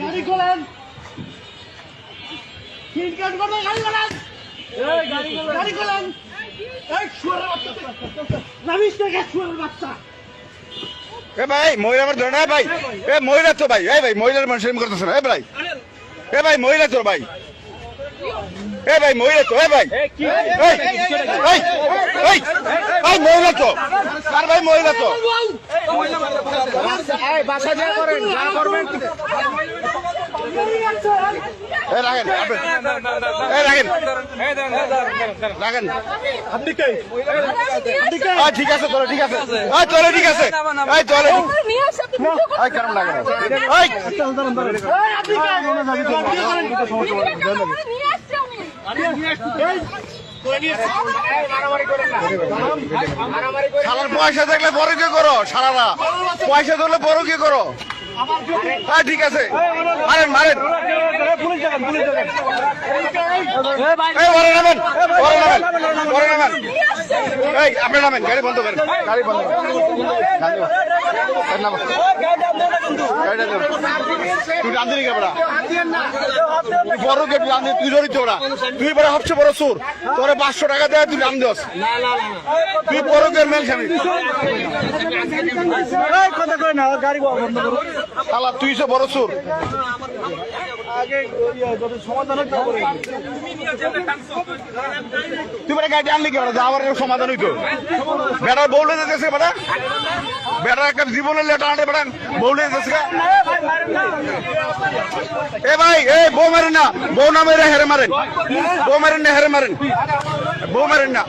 গাড়ি খোলেন সিট কাট করে গাড়ি খোলেন গাড়ি খোলেন এ ভাই মহিলা আমার ধরে না ভাই এ মহিলা তো ভাই এ ভাই মহিলার মানুষের করতেছে না এ ভাই এ ভাই মহিলা তো ভাই এ ভাই মহিলা তো এ ভাই এই, মহিলা তো আর ভাই মহিলা তো এ রাখেন রাখেন আপনি ঠিক আছে তোরা ঠিক আছে তোরা ঠিক আছে শালার পয়সা থাকলে বড় কি করো সারারা পয়সা ধরলে বড় কি করো? হ্যাঁ ঠিক আছে। মারেন মারেন। পরে নেবেন পরে নেবেন পরে ওরে নামেন নামেন গাড়ি বন্ধ করেন। গাড়ি বড়? তুই রান্ধি তুই ধরিত ওরা তুই বড় সবচেয়ে বড় সুর তোরে পাঁচশো টাকা দেয় তুই রাম দোস তুই বড় কে মেল স্বামী কথা কই না গাড়ি বন্ধ করো। তুই সে বড় সুর হবে তুই বেটা গাড়ি আনলি যাওয়ার একটা সমাধান হইতো? বেটার বউলে যেতেছে বেটা। বেটার একটা জীবনের লেটা আনতে বেটা বউলে যেতেছে এ ভাই, এ, বউ মারেন না। বউ না মেরে হেরে মারেন। বউ মারেন না, হেরে মারেন। বউ মারেন না,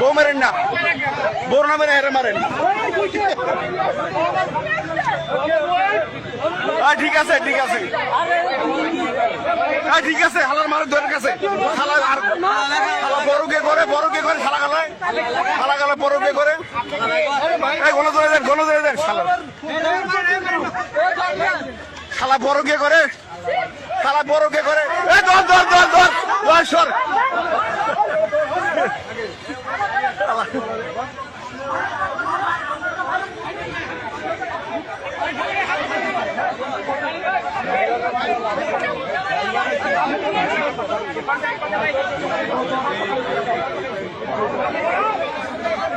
বউ মারেন না। বউ না মেরে হেরে মারেন। ঠিক আছে ঠিক আছে। ঠিক আছে, হালার মারের ধরে গেছে। হালা হালা বড় কে করে বড় কে করে শালা গালায়। শালা গালা বড় কে করে গণ ধরে দেন গণ ধরে দেন শালা। শালা বড় কে করে। শালা বড় কে করে। এই, ধর ধর ধর ধর। ধর, সর।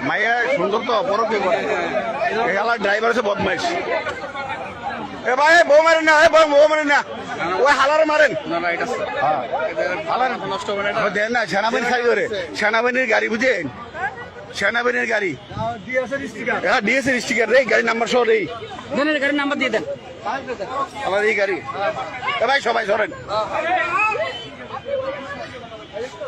মাইয়া সুন্দর তো বড় কে করে? হালার ড্রাইভার আছে বদমাইশ। এ ভাই বউ মারেন না এ বউ বউ মারেন না। ওই হালার মারেন। হ্যাঁ। হালার নষ্ট হবে না দেন না সেনাবাহিনী খাই করে সেনাবাহিনীর গাড়ি বুঝেন সেনাবাহিনীর গাড়ি। হ্যাঁ ডিএসএর স্টিকার রে গাড়ি নাম্বার সহ রে। গাড়ির নাম্বার দিয়ে দেন। আমার এই গাড়ি। এ ভাই সবাই সরেন